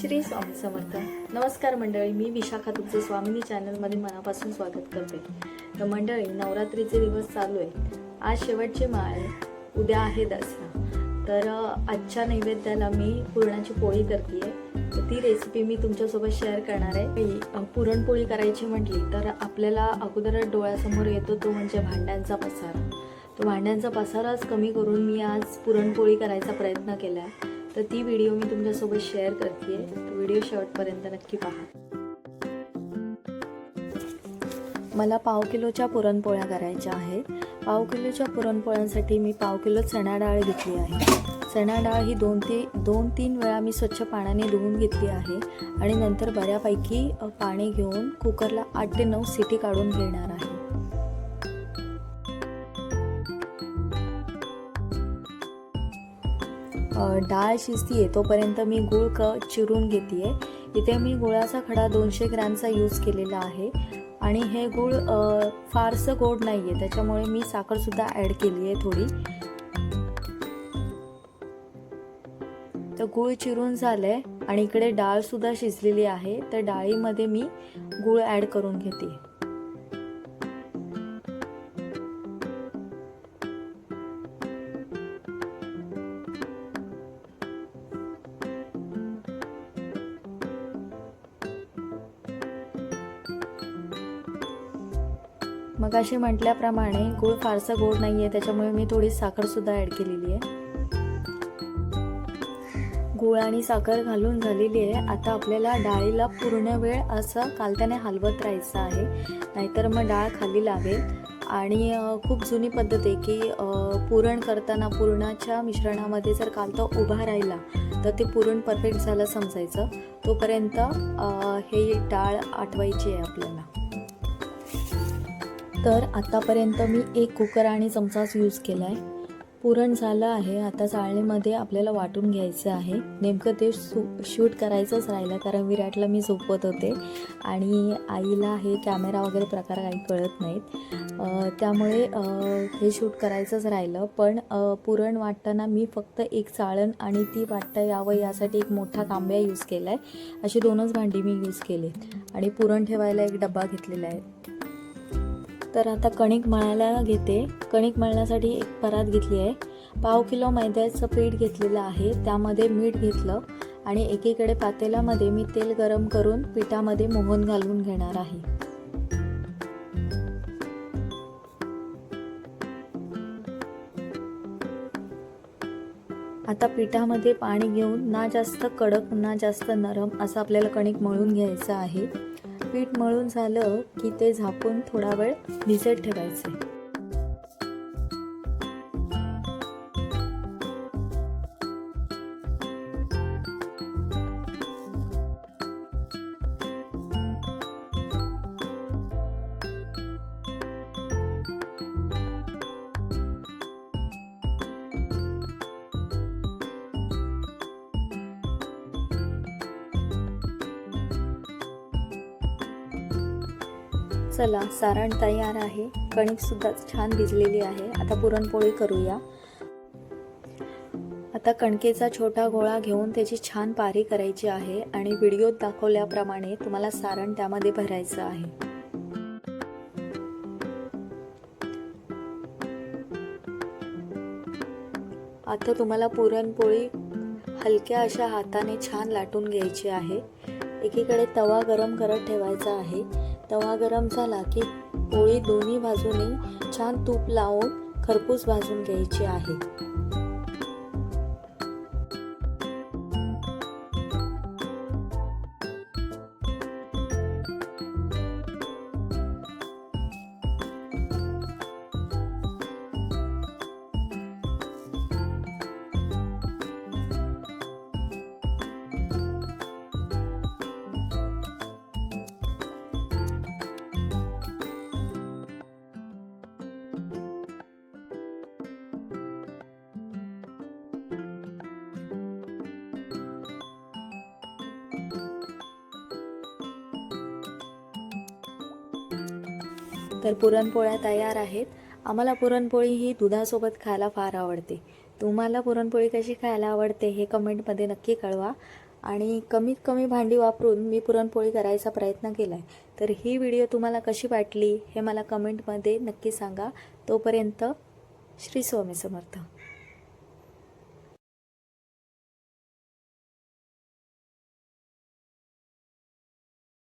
श्री स्वामी समर्थ. नमस्कार मंडळी मी विशाखा तुमचे स्वामिनी चॅनलमध्ये मनापासून स्वागत करते. तर मंडळी नवरात्रीचे दिवस चालू आहे आज शेवटचे माळ आहे. उद्या आहे दसरा. तर आजच्या नैवेद्याला मी पुरणाची पोळी करते तर ती रेसिपी मी तुमच्यासोबत शेअर करणार आहे. मी, पुरणपोळी करायची म्हटली तर आपल्याला अगोदर डोळ्यासमोर येतो तो म्हणजे भांड्यांचा पसारा. तो भांड्यांचा पसाराच कमी करून मी आज पुरणपोळी करायचा प्रयत्न केला आहे तर ती व्हिडिओ मी तुमच्यासोबत शेअर करते व्हिडिओ शेवटपर्यंत नक्की पहा. मला पाव किलोच्या पुरणपोळ्या करायच्या आहेत. पाव किलोच्या पुरणपोळ्यांसाठी मी पाव किलो चणा डाळ घेतली आहे. चणा डाळ ही दोन ते दोन तीन वेळा मी स्वच्छ पाण्याने धुवून घेतली आहे आणि नंतर बऱ्यापैकी पाणी घेऊन कुकरला आठ ते नऊ सिटी काढून घेणार आहे. डाळ शिजती आहे तोपर्यंत मी गूळ क चिरून घेते आहे इथे मी गुळाचा खडा दोनशे ग्रॅमचा यूज केलेला आहे. आणि हे गूळ फारसं गोड नाही आहे त्याच्यामुळे मी साखरसुद्धा ॲड केली आहे थोडी. तर गूळ चिरून झालं आहे आणि इकडे डाळसुद्धा शिजलेली आहे. तर डाळीमध्ये मी गूळ ॲड करून घेते. मग अशी म्हटल्याप्रमाणे गूळ फारसा गोड नाही आहे त्याच्यामुळे मी थोडी साखरसुद्धा ॲड केलेली आहे गूळ आणि साखर घालून झालेली आहे आता आपल्याला डाळीला पूर्ण वेळ असं कालत्याने हलवत राहायचं आहे. नाहीतर मग डाळ खाली लागेल आणि खूप जुनी पद्धत आहे की पुरण करताना पुरणाच्या मिश्रणामध्ये जर कालता उभा राहिला तर ते पुरण परफेक्ट झालं समजायचं. तोपर्यंत हे डाळ आठवायची आहे आपल्याला. तर आतापर्यंत मी एक कुकर आणि चमचाच यूज केला आहे पुरण झालं आहे. आता चाळणीमध्ये आपल्याला वाटून घ्यायचं आहे. नेमकं ते शू शूट करायचंच राहिलं कारण विराटला मी झोपत होते आणि आईला हे कॅमेरा वगैरे प्रकार काही कळत नाहीत. त्यामुळे हे शूट करायचंच राहिलं. पण पुरण वाटताना मी फक्त एक चाळण आणि ती वाटता यावं यासाठी एक मोठा तांब्या यूज केला आहे अशी दोनच भांडी मी यूज केली. आणि पुरण ठेवायला एक डबा घेतलेला आहे. तर आता कणिक मळायला घेते. कणिक मळण्यासाठी एक परात घेतली आहे. पाव किलो मैद्याचं पीठ घेतलेलं आहे. त्यामध्ये मीठ घेतलं आणि एकीकडे पातेल्यामध्ये मी तेल गरम करून पिठामध्ये मोहन घालून घेणार आहे. आता पिठामध्ये पाणी घेऊन ना जास्त कडक ना जास्त नरम असं आपल्याला कणिक मळून घ्यायचं आहे. पीठ मळून झालं की ते झाकून थोडा वेळ भिजत ठेवायचे. चला सारण तयार आहे. कणिक सुद्धा छान भिजलेली आहे. आता पुरणपोळी करूया. आता कणकेचा छोटा गोळा घेऊन त्याची छान पारी करायची आहे आणि व्हिडिओत दाखवल्याप्रमाणे तुम्हाला सारण त्यामध्ये भरायचं आहे. आता तुम्हाला पुरणपोळी हलक्या अशा हाताने छान लाटून घ्यायची आहे. एकीकडे तवा गरम करत ठेवायचा आहे. तवा गरम झाला की पोळी दोन्ही बाजूने छान तूप लावून खरपूस भाजून घ्यायची आहे. तर पुरणपोळ्या तयार आहेत. आम्हाला पुरणपोळी ही दुधासोबत खायला फार आवडते. तुम्हाला पुरणपोळी कशी खायला आवडते हे कमेंटमध्ये नक्की कळवा. आणि कमीत कमी भांडी वापरून मी पुरणपोळी करायचा प्रयत्न केला आहे तर ही व्हिडिओ तुम्हाला कशी वाटली हे मला कमेंटमध्ये नक्की सांगा. तोपर्यंत श्री स्वामी समर्थ.